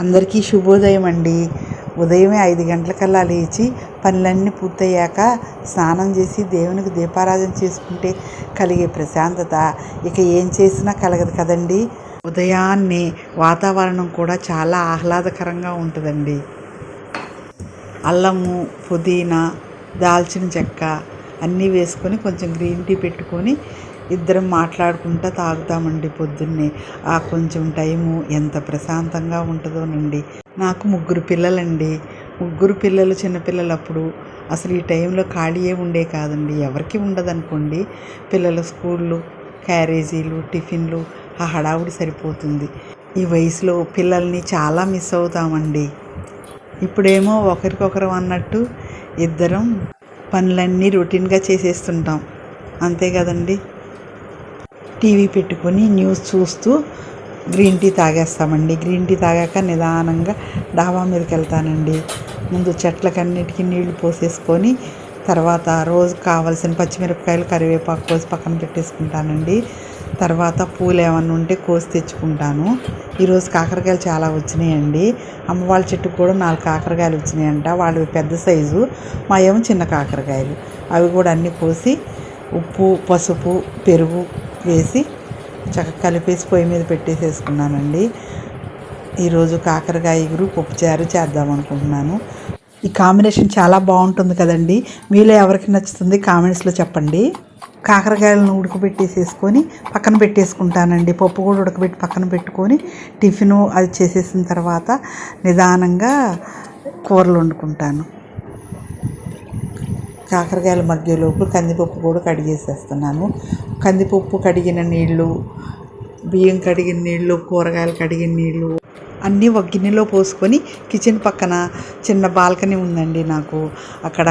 అందరికీ శుభోదయం అండి. ఉదయమే ఐదు గంటలకల్లా లేచి పనులన్నీ పూర్తయ్యాక స్నానం చేసి దేవునికి దీపారాధన చేసుకుంటే కలిగే ప్రశాంతత. ఇక ఏం చేసినా కలగదు కదండి. ఉదయాన్నే వాతావరణం కూడా చాలా ఆహ్లాదకరంగా ఉంటుందండి. అల్లము పుదీనా దాల్చిన చెక్క అన్నీ వేసుకొని కొంచెం గ్రీన్ టీ పెట్టుకొని ఇద్దరం మాట్లాడుకుంటూ తాగుతామండి పొద్దున్నే. ఆ కొంచెం టైము ఎంత ప్రశాంతంగా ఉంటుందోనండి. నాకు ముగ్గురు పిల్లలండి. ముగ్గురు పిల్లలు చిన్నపిల్లలు అప్పుడు. అసలు ఈ టైంలో ఖాళీయే ఉండే కాదండి. ఎవరికి ఉండదనుకోండి. పిల్లల స్కూళ్ళు క్యారేజీలు టిఫిన్లు ఆ హడావుడి సరిపోతుంది. ఈ వయసులో పిల్లల్ని చాలా మిస్ అవుతామండి. ఇప్పుడేమో ఒకరికొకరు అన్నట్టు ఇద్దరం పనులన్నీ రొటీన్గా చేసేస్తుంటాం. అంతే కదండి? టీవీ పెట్టుకొని న్యూస్ చూస్తూ గ్రీన్ టీ తాగేస్తామండి. గ్రీన్ టీ తాగాక నిదానంగా డాబా మీదకి వెళ్తానండి. ముందు చెట్లకన్నిటికీ నీళ్ళు పోసేసుకొని తర్వాత రోజు కావాల్సిన పచ్చిమిరపకాయలు కరివేపాకు కోసి పక్కన పెట్టేసుకుంటానండి. తర్వాత పూలు ఏమన్నా ఉంటే కోసి తెచ్చుకుంటాను. ఈరోజు కాకరకాయలు చాలా వచ్చినాయండి. అమ్మ వాళ్ళ చెట్టుకు కూడా నాలుగు కాకరకాయలు వచ్చినాయంట. వాళ్ళు పెద్ద సైజు మా ఏమో చిన్న కాకరకాయలు. అవి కూడా అన్నీ కోసి ఉప్పు పసుపు పెరుగు వేసి చక్కగా కలిపేసి పొయ్యి మీద పెట్టేసేసుకున్నానండి. ఈరోజు కాకరకాయ ఎగురు పప్పుచారు చేద్దాం అనుకుంటున్నాను. ఈ కాంబినేషన్ చాలా బాగుంటుంది కదండి. మీలో ఎవరికి నచ్చుతుంది కామెంట్స్లో చెప్పండి. కాకరకాయలను ఉడకబెట్టేసేసుకొని పక్కన పెట్టేసుకుంటానండి. పప్పు కూడా ఉడకబెట్టి పక్కన పెట్టుకొని టిఫిను అది చేసేసిన తర్వాత నిదానంగా కూరలు వండుకుంటాను. కాకరకాయల మధ్యలోపు కందిపప్పు కూడా కడిగేసేస్తున్నాను కందిపప్పు కడిగిన నీళ్ళు బియ్యం కడిగిన నీళ్ళు కూరగాయలు కడిగిన నీళ్ళు అన్నీ ఒక గిన్నెలో పోసుకొని కిచెన్ పక్కన చిన్న బాల్కనీ ఉందండి నాకు. అక్కడ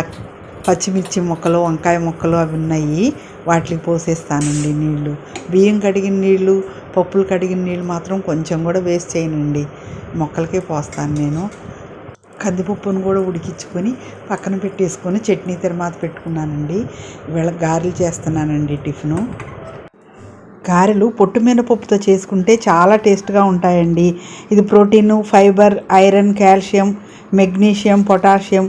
పచ్చిమిర్చి మొక్కలు వంకాయ మొక్కలు అవి ఉన్నాయి. వాటికి పోసేస్తానండి నీళ్ళు. బియ్యం కడిగిన నీళ్ళు పప్పులు కడిగిన నీళ్ళు మాత్రం కొంచెం కూడా వేస్ట్ చేయనండి. మొక్కలకే పోస్తాను నేను. కందిపప్పును కూడా ఉడికించుకొని పక్కన పెట్టేసుకొని చట్నీ తర్వాత పెట్టుకున్నానండి. ఇవాళ గారెలు చేస్తున్నానండి టిఫిను. గారెలు పొట్టు మినపప్పుతో చేసుకుంటే చాలా టేస్ట్గా ఉంటాయండి. ఇది protein fibre iron calcium magnesium potassium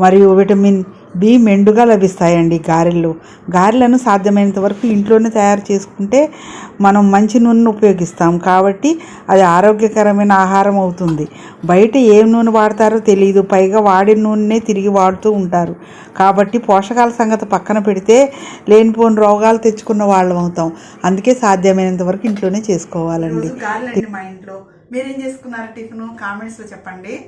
మరియు విటమిన్ బి మెండుగా లభిస్తాయండి గారెలు. గారెలను సాధ్యమైనంత వరకు ఇంట్లోనే తయారు చేసుకుంటే మనం మంచి నూనెను ఉపయోగిస్తాం. కాబట్టి అది ఆరోగ్యకరమైన ఆహారం అవుతుంది. బయట ఏం నూనె వాడతారో తెలియదు. పైగా వాడిన నూనెనే తిరిగి వాడుతూ ఉంటారు. కాబట్టి పోషకాల సంగతి పక్కన పెడితే లేనిపోని రోగాలు తెచ్చుకున్న వాళ్ళం అవుతాం. అందుకే సాధ్యమైనంత వరకు ఇంట్లోనే చేసుకోవాలండి. మా ఇంట్లో. మీరేం చేసుకున్నారు టిఫిన్? కామెంట్స్లో చెప్పండి.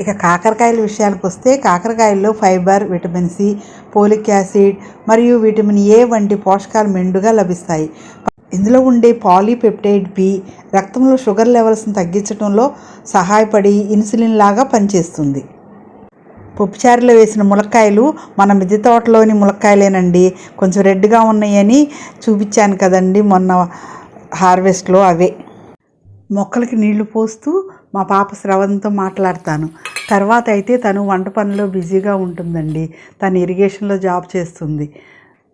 ఇక కాకరకాయల విషయానికి వస్తే కాకరకాయల్లో fibre vitamin C folic acid మరియు విటమిన్ ఏ వంటి పోషకాలు మెండుగా లభిస్తాయి. ఇందులో ఉండే పాలీపెప్టైడ్ బి రక్తంలో షుగర్ లెవెల్స్ని తగ్గించడంలో సహాయపడి ఇన్సులిన్ లాగా పనిచేస్తుంది. పప్పుచారులో వేసిన ములక్కాయలు మన మిద్దె తోటలోని ములక్కాయలేనండి. కొంచెం రెడ్గా ఉన్నాయని చూపించాను కదండి మొన్న హార్వెస్ట్లో అవే. మొక్కలకి నీళ్ళు పోస్తూ మా పాప శ్రవంతో మాట్లాడతాను. తర్వాత అయితే తను వంట పనిలో బిజీగా ఉంటుందండి. తను ఇరిగేషన్లో జాబ్ చేస్తుంది.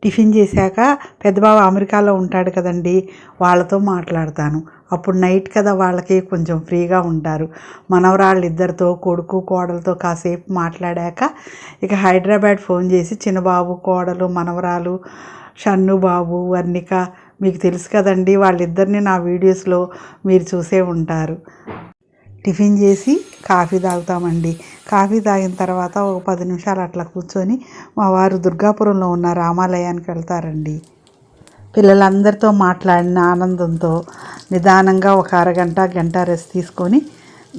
టిఫిన్ చేశాక పెద్దబాబు అమెరికాలో ఉంటాడు కదండి వాళ్ళతో మాట్లాడతాను. అప్పుడు నైట్ కదా వాళ్ళకి కొంచెం ఫ్రీగా ఉంటారు. మనవరాళ్ళు ఇద్దరితో కొడుకు కోడలతో కాసేపు మాట్లాడాక ఇక హైదరాబాద్ ఫోన్ చేసి చిన్నబాబు కోడలు మనవరాలు షన్ను బాబు వర్ణిక మీకు తెలుసు కదండి వాళ్ళిద్దరిని నా వీడియోస్లో మీరు చూసే ఉంటారు. టిఫిన్ చేసి కాఫీ తాగుతామండి. కాఫీ తాగిన తర్వాత ఒక పది నిమిషాలు అట్లా కూర్చొని మా వారు దుర్గాపురంలో ఉన్న రామాలయానికి వెళ్తారండి. పిల్లలందరితో మాట్లాడిన ఆనందంతో నిదానంగా ఒక అరగంట గంట రెస్ట్ తీసుకొని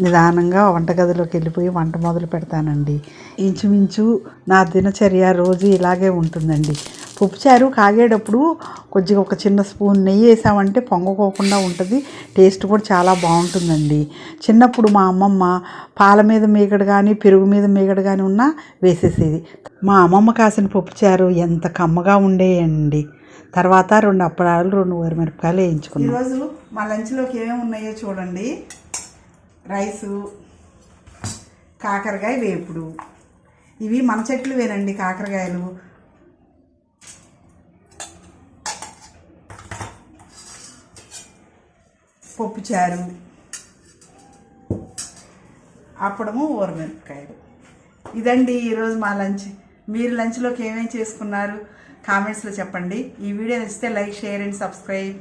నిదానంగా వంటగదిలోకి వెళ్ళిపోయి వంట మొదలు పెడతానండి. ఇంచుమించు నా దినచర్య రోజు ఇలాగే ఉంటుందండి. పప్పుచారు కాగేటప్పుడు కొద్దిగా ఒక చిన్న స్పూన్ నెయ్యి వేసామంటే పొంగకోకుండా ఉంటుంది. టేస్ట్ కూడా చాలా బాగుంటుందండి. చిన్నప్పుడు మా అమ్మమ్మ పాల మీద మీగడ కానీ పెరుగు మీద మీగడ కానీ ఉన్నా వేసేసేది. మా అమ్మమ్మ కాసిన పప్పుచారు ఎంత కమ్మగా ఉండేయండి. తర్వాత రెండు అప్పడాలు రెండు వరిమిరపకాయలు వేయించుకున్నాం. ఈరోజు మా లంచ్లోకి ఏమేమి ఉన్నాయో చూడండి. రైసు కాకరకాయ వేపుడు. ఇవి మన చెట్లు వేనండి కాకరకాయలు. పప్పు చారు అప్పడము ఊరమిరపకాయలు ఇదండి ఈరోజు మా లంచ్. మీరు లంచ్లోకి ఏమేమి చేసుకున్నారు? కామెంట్స్లో చెప్పండి. ఈ వీడియో నచ్చితే లైక్ షేర్ అండ్ సబ్స్క్రైబ్.